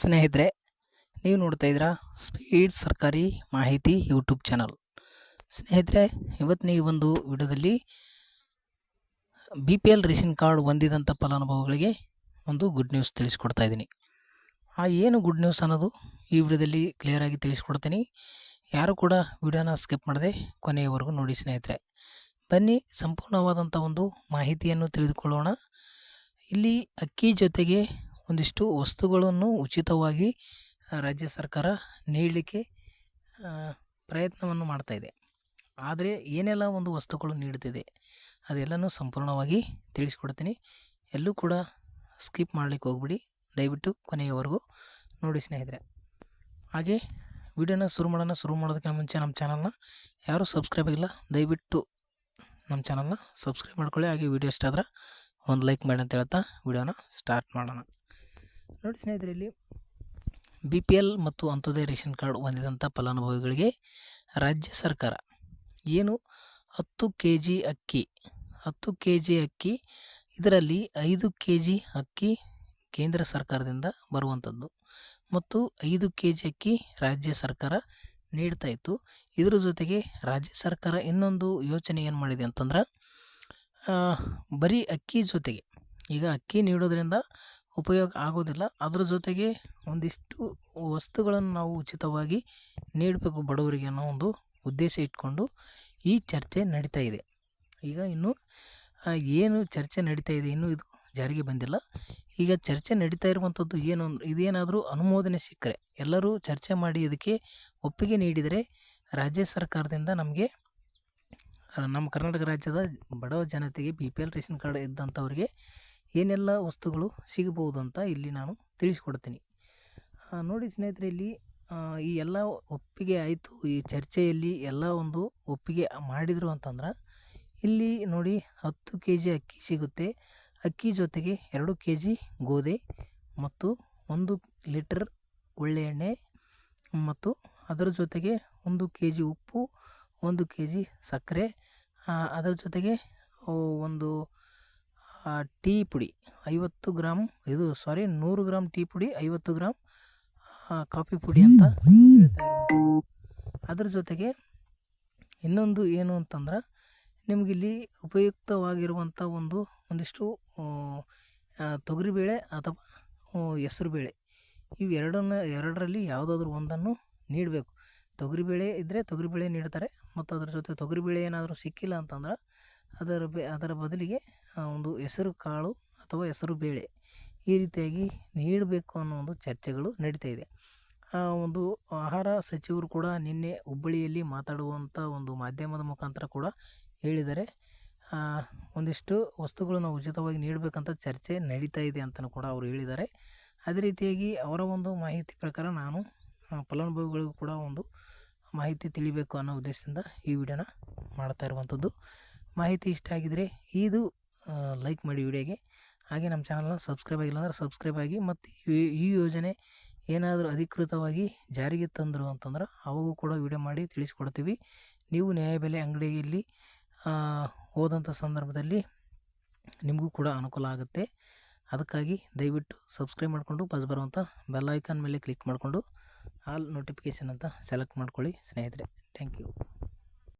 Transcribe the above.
ಸ್ನೇಹಿತರೆ, ನೀವು ನೋಡ್ತಾ ಇದ್ದೀರಾ ಸ್ಪೀಡ್ ಸರ್ಕಾರಿ ಮಾಹಿತಿ ಯೂಟ್ಯೂಬ್ ಚಾನಲ್ ಸ್ನೇಹಿತರೆ ಇವತ್ತಿನ ಈ ಒಂದು ವಿಡಿಯೋದಲ್ಲಿ B P L ration card ಹೊಂದಿದಂಥ ಫಲಾನುಭವಿಗಳಿಗೆ ಒಂದು ಗುಡ್ ನ್ಯೂಸ್ ತಿಳಿಸ್ಕೊಡ್ತಾ ಇದ್ದೀನಿ. ಆ ಏನು ಗುಡ್ ನ್ಯೂಸ್ ಅನ್ನೋದು ಈ ವಿಡಿಯೋದಲ್ಲಿ ಕ್ಲಿಯರಾಗಿ ತಿಳಿಸ್ಕೊಡ್ತೀನಿ. ಯಾರು ಕೂಡ ವಿಡಿಯೋನ ಸ್ಕಿಪ್ ಮಾಡದೆ ಕೊನೆಯವರೆಗೂ ನೋಡಿ ಸ್ನೇಹಿತರೆ. ಬನ್ನಿ, ಸಂಪೂರ್ಣವಾದಂಥ ಒಂದು ಮಾಹಿತಿಯನ್ನು ತಿಳಿದುಕೊಳ್ಳೋಣ. ಇಲ್ಲಿ ಅಕ್ಕಿ ಜೊತೆಗೆ ಒಂದಿಷ್ಟು ವಸ್ತುಗಳನ್ನು ಉಚಿತವಾಗಿ ರಾಜ್ಯ ಸರ್ಕಾರ ನೀಡಲಿಕ್ಕೆ ಪ್ರಯತ್ನವನ್ನು ಮಾಡ್ತಾ ಇದೆ. ಆದರೆ ಏನೆಲ್ಲ ಒಂದು ವಸ್ತುಗಳು ನೀಡುತ್ತಿದೆ ಅದೆಲ್ಲನೂ ಸಂಪೂರ್ಣವಾಗಿ ತಿಳಿಸ್ಕೊಡ್ತೀನಿ. ಎಲ್ಲೂ ಕೂಡ ಸ್ಕಿಪ್ ಮಾಡಲಿಕ್ಕೆ ಹೋಗ್ಬಿಡಿ. ದಯವಿಟ್ಟು ಕೊನೆಯವರೆಗೂ ನೋಡಿ ಸ್ನೇಹಿತರೆ. ಹಾಗೆ ವಿಡಿಯೋನ ಶುರು ಮಾಡೋಣ, ಶುರು ಮಾಡೋದಕ್ಕಿಂತ ಮುಂಚೆ ನಮ್ಮ ಚಾನಲ್ನ ಯಾರೂ ಸಬ್ಸ್ಕ್ರೈಬ್ ಆಗಿಲ್ಲ, ದಯವಿಟ್ಟು ನಮ್ಮ ಚಾನಲ್ನ ಸಬ್ಸ್ಕ್ರೈಬ್ ಮಾಡ್ಕೊಳ್ಳಿ. ಹಾಗೆ ವಿಡಿಯೋ ಇಷ್ಟ ಆದ್ರೆ ಒಂದು ಲೈಕ್ ಮಾಡಿ ಅಂತ ಹೇಳ್ತಾ ವಿಡಿಯೋನ ಸ್ಟಾರ್ಟ್ ಮಾಡೋಣ. ನೋಡಿ ಸ್ನೇಹಿತರೆ, ಇಲ್ಲಿ ಬಿ ಪಿ ಎಲ್ ಮತ್ತು ಅಂತ್ಯೋದಯ ರೇಷನ್ ಕಾರ್ಡ್ ಹೊಂದಿದಂಥ ಫಲಾನುಭವಿಗಳಿಗೆ ರಾಜ್ಯ ಸರ್ಕಾರ ಏನು ಹತ್ತು ಕೆ ಜಿ ಅಕ್ಕಿ, ಹತ್ತು ಕೆ ಜಿ ಅಕ್ಕಿ, ಇದರಲ್ಲಿ ಐದು ಕೆ ಜಿ ಅಕ್ಕಿ ಕೇಂದ್ರ ಸರ್ಕಾರದಿಂದ ಬರುವಂಥದ್ದು ಮತ್ತು ಐದು ಕೆ ಜಿ ಅಕ್ಕಿ ರಾಜ್ಯ ಸರ್ಕಾರ ನೀಡ್ತಾ ಇತ್ತು. ಇದರ ಜೊತೆಗೆ ರಾಜ್ಯ ಸರ್ಕಾರ ಇನ್ನೊಂದು ಯೋಚನೆ ಏನು ಮಾಡಿದೆ ಅಂತಂದ್ರೆ ಬರೀ ಅಕ್ಕಿ ಜೊತೆಗೆ ಈಗ ಅಕ್ಕಿ ನೀಡೋದ್ರಿಂದ ಉಪಯೋಗ ಆಗೋದಿಲ್ಲ ಅದ್ರ ಜೊತೆಗೆ ಒಂದಿಷ್ಟು ವಸ್ತುಗಳನ್ನು ನಾವು ಉಚಿತವಾಗಿ ನೀಡಬೇಕು ಬಡವರಿಗೆ ಅನ್ನೋ ಒಂದು ಉದ್ದೇಶ ಇಟ್ಕೊಂಡು ಈ ಚರ್ಚೆ ನಡೀತಾ ಇದೆ. ಈಗ ಇನ್ನು ಏನು ಚರ್ಚೆ ನಡೀತಾ ಇದೆ ಇನ್ನೂ ಇದು ಜಾರಿಗೆ ಬಂದಿಲ್ಲ. ಈಗ ಚರ್ಚೆ ನಡೀತಾ ಇರುವಂಥದ್ದು ಏನು ಇದೇನಾದರೂ ಅನುಮೋದನೆ ಸಿಕ್ಕರೆ, ಎಲ್ಲರೂ ಚರ್ಚೆ ಮಾಡಿ ಇದಕ್ಕೆ ಒಪ್ಪಿಗೆ ನೀಡಿದರೆ ರಾಜ್ಯ ಸರ್ಕಾರದಿಂದ ನಮಗೆ ನಮ್ಮ ಕರ್ನಾಟಕ ರಾಜ್ಯದ ಬಡವ ಜನತೆಗೆ B P L ration card ಇದ್ದಂಥವ್ರಿಗೆ ಏನೆಲ್ಲ ವಸ್ತುಗಳು ಸಿಗಬಹುದು ಅಂತ ಇಲ್ಲಿ ನಾನು ತಿಳಿಸಿಕೊಡ್ತೀನಿ. ನೋಡಿ ಸ್ನೇಹಿತರೆ, ಇಲ್ಲಿ ಈ ಎಲ್ಲ ಒಪ್ಪಿಗೆ ಆಯಿತು. ಈ ಚರ್ಚೆಯಲ್ಲಿ ಎಲ್ಲ ಒಂದು ಒಪ್ಪಿಗೆ ಮಾಡಿದರು ಅಂತಂದ್ರೆ, ಇಲ್ಲಿ ನೋಡಿ ಹತ್ತು ಕೆ ಜಿ ಅಕ್ಕಿ ಸಿಗುತ್ತೆ. ಅಕ್ಕಿ ಜೊತೆಗೆ ಎರಡು ಕೆ ಜಿ ಗೋಧಿ ಮತ್ತು ಒಂದು ಲೀಟರ್ ಒಳ್ಳೆ ಎಣ್ಣೆ ಮತ್ತು ಅದರ ಜೊತೆಗೆ ಒಂದು ಕೆ ಜಿ ಉಪ್ಪು, ಒಂದು ಕೆ ಜಿ ಸಕ್ಕರೆ ಅದರ ಜೊತೆಗೆ ಒಂದು ಟೀ ಪುಡಿ. ಐವತ್ತು ಗ್ರಾಮ್ ಇದು ಸಾರಿ ನೂರು ಗ್ರಾಮ್ ಟೀ ಪುಡಿ, ಐವತ್ತು ಗ್ರಾಮ್ ಕಾಫಿ ಪುಡಿ ಅಂತ. ಅದ್ರ ಜೊತೆಗೆ ಇನ್ನೊಂದು ಏನು ಅಂತಂದ್ರೆ ನಿಮಗಿಲ್ಲಿ ಉಪಯುಕ್ತವಾಗಿರುವಂಥ ಒಂದು, ಒಂದಿಷ್ಟು ತೊಗರಿಬೇಳೆ ಅಥವಾ ಹೆಸರುಬೇಳೆ. ಇವೆರಡನ್ನು ಎರಡರಲ್ಲಿ ಯಾವುದಾದ್ರೂ ಒಂದನ್ನು ನೀಡಬೇಕು. ತೊಗರಿಬೇಳೆ ಇದ್ದರೆ ತೊಗರಿಬೇಳೆ ನೀಡ್ತಾರೆ ಮತ್ತು ಅದ್ರ ಜೊತೆ ತೊಗರಿಬೇಳೆ ಏನಾದರೂ ಸಿಕ್ಕಿಲ್ಲ ಅಂತಂದ್ರೆ ಅದರ ಬೆ, ಅದರ ಬದಲಿಗೆ ಒಂದು ಹೆಸರು ಕಾಳು ಅಥವಾ ಹೆಸರು ಬೇಳೆ ಈ ರೀತಿಯಾಗಿ ನೀಡಬೇಕು ಅನ್ನೋ ಒಂದು ಚರ್ಚೆಗಳು ನಡಿತಾ ಇದೆ. ಆ, ಒಂದು ಆಹಾರ ಸಚಿವರು ಕೂಡ ನಿನ್ನೆ ಹುಬ್ಬಳ್ಳಿಯಲ್ಲಿ ಮಾತಾಡುವಂಥ ಒಂದು ಮಾಧ್ಯಮದ ಮುಖಾಂತರ ಕೂಡ ಹೇಳಿದ್ದಾರೆ ಒಂದಿಷ್ಟು ವಸ್ತುಗಳನ್ನು ಉಚಿತವಾಗಿ ನೀಡಬೇಕಂತ ಚರ್ಚೆ ನಡೀತಾ ಇದೆ ಅಂತಲೂ ಕೂಡ ಅವರು ಹೇಳಿದ್ದಾರೆ. ಅದೇ ರೀತಿಯಾಗಿ ಅವರ ಒಂದು ಮಾಹಿತಿ ಪ್ರಕಾರ ನಾನು ಫಲಾನುಭವಿಗಳಿಗೂ ಕೂಡ ಒಂದು ಮಾಹಿತಿ ತಿಳಿಬೇಕು ಅನ್ನೋ ಉದ್ದೇಶದಿಂದ ಈ ವಿಡಿಯೋನ ಮಾಡ್ತಾ ಇರುವಂಥದ್ದು. ಮಾಹಿತಿ ಇಷ್ಟ ಆಗಿದ್ದರೆ ಇದು ಲೈಕ್ ಮಾಡಿ ವಿಡಿಯೋಗೆ. ಹಾಗೆ ನಮ್ಮ ಚಾನಲ್ನ ಸಬ್ಸ್ಕ್ರೈಬ್ ಆಗಿಲ್ಲ ಅಂದರೆ ಸಬ್ಸ್ಕ್ರೈಬ್ ಆಗಿ ಮತ್ತು ಈ- ಯೋಜನೆ ಏನಾದರೂ ಅಧಿಕೃತವಾಗಿ ಜಾರಿಗೆ ತಂದರು ಅಂತಂದ್ರೆ ಅವಾಗೂ ಕೂಡ ವಿಡಿಯೋ ಮಾಡಿ ತಿಳಿಸ್ಕೊಡ್ತೀವಿ. ನೀವು ನ್ಯಾಯಬೆಲೆ ಅಂಗಡಿಯಲ್ಲಿ ಹೋದಂಥ ಸಂದರ್ಭದಲ್ಲಿ ನಿಮಗೂ ಕೂಡ ಅನುಕೂಲ ಆಗುತ್ತೆ. ಅದಕ್ಕಾಗಿ ದಯವಿಟ್ಟು ಸಬ್ಸ್ಕ್ರೈಬ್ ಮಾಡಿಕೊಂಡು ಬಸ್ ಬರುವಂಥ ಬೆಲ್ ಐಕಾನ್ ಮೇಲೆ ಕ್ಲಿಕ್ ಮಾಡಿಕೊಂಡು ಆಲ್ ನೋಟಿಫಿಕೇಷನ್ ಅಂತ ಸೆಲೆಕ್ಟ್ ಮಾಡ್ಕೊಳ್ಳಿ ಸ್ನೇಹಿತರೆ. Thank you